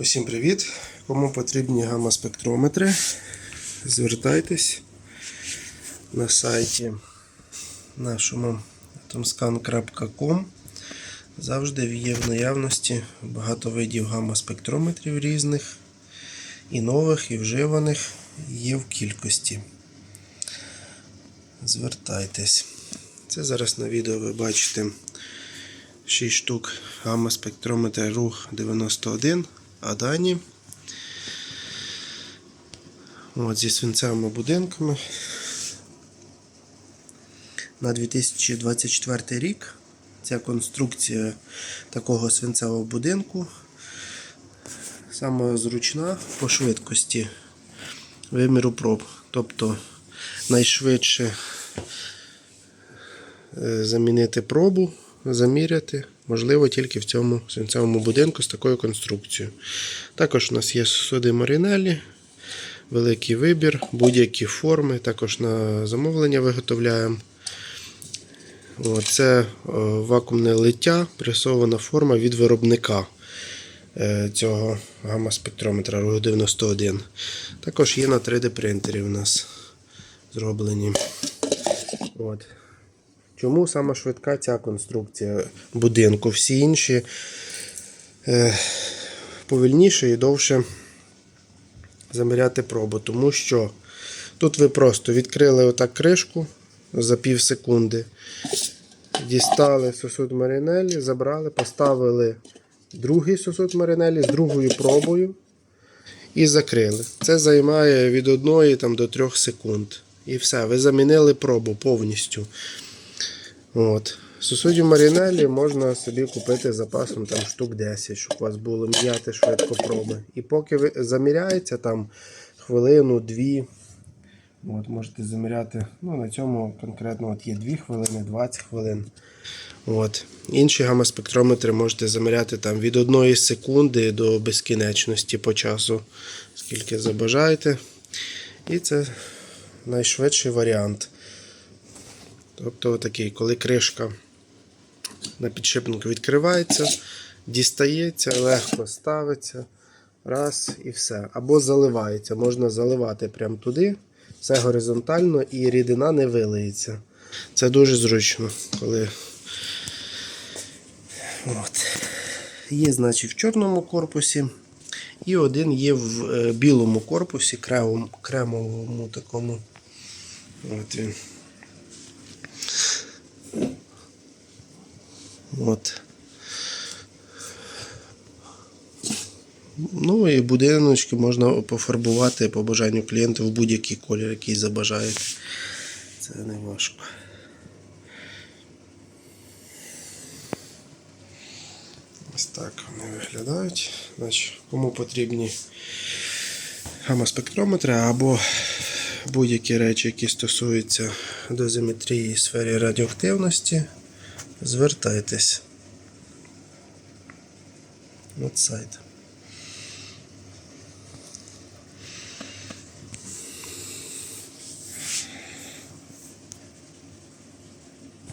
Усім привіт! Кому потрібні гамма-спектрометри, звертайтесь на сайті нашому atomscan.com. Завжди є в наявності багато видів гамма-спектрометрів різних, і нових, і вживаних є в кількості. Звертайтесь. Це зараз на відео ви бачите 6 штук гамма-спектрометра рух 91 а дані от, зі свинцевими будинками на 2024 рік. Ця конструкція такого свинцевого будинку саме зручна по швидкості виміру проб. Тобто найшвидше е, замінити пробу, заміряти можливо тільки в цьому свинцевому будинку з такою конструкцією. Також у нас є сосуди Марінелі, великий вибір, будь-які форми. Також на замовлення виготовляємо. Це е, вакуумне лиття, пресована форма від виробника е, цього гамма-спектрометра RUG 91. Також є на 3D принтері у нас зроблені. От. Чому саме швидка ця конструкція будинку? Всі інші е, повільніше і довше заміряти пробу. Тому що тут ви просто відкрили отак кришку за пів секунди, дістали сосуд маринелі, забрали, поставили другий сосуд маринелі з другою пробою і закрили. Це займає від 1 там, до 3 секунд. І все, ви замінили пробу повністю. От. Сусудів марінелі можна собі купити запасом там, штук 10, щоб у вас було міняти швидко проби. І поки ви заміряється там хвилину, дві. От, можете заміряти. Ну, на цьому конкретно от є 2 хвилини, 20 хвилин. От. Інші гамма-спектрометри можете заміряти там, від 1 секунди до безкінечності по часу, скільки забажаєте. І це найшвидший варіант. Тобто такий, коли кришка на підшипнику відкривається, дістається, легко ставиться. Раз і все. Або заливається. Можна заливати прямо туди, все горизонтально і рідина не вилиється. Це дуже зручно, коли. От. Є, значить, в чорному корпусі. І один є в е, білому корпусі, кремовому такому. От він. От. Ну і будиночки можна пофарбувати по бажанню клієнта в будь-який колір, який забажаєте. Це не важко. Ось так вони виглядають. Значить, кому потрібні гамма-спектрометри або будь-які речі, які стосуються дозиметрії в сфері радіоактивності, звертайтесь. От сайт.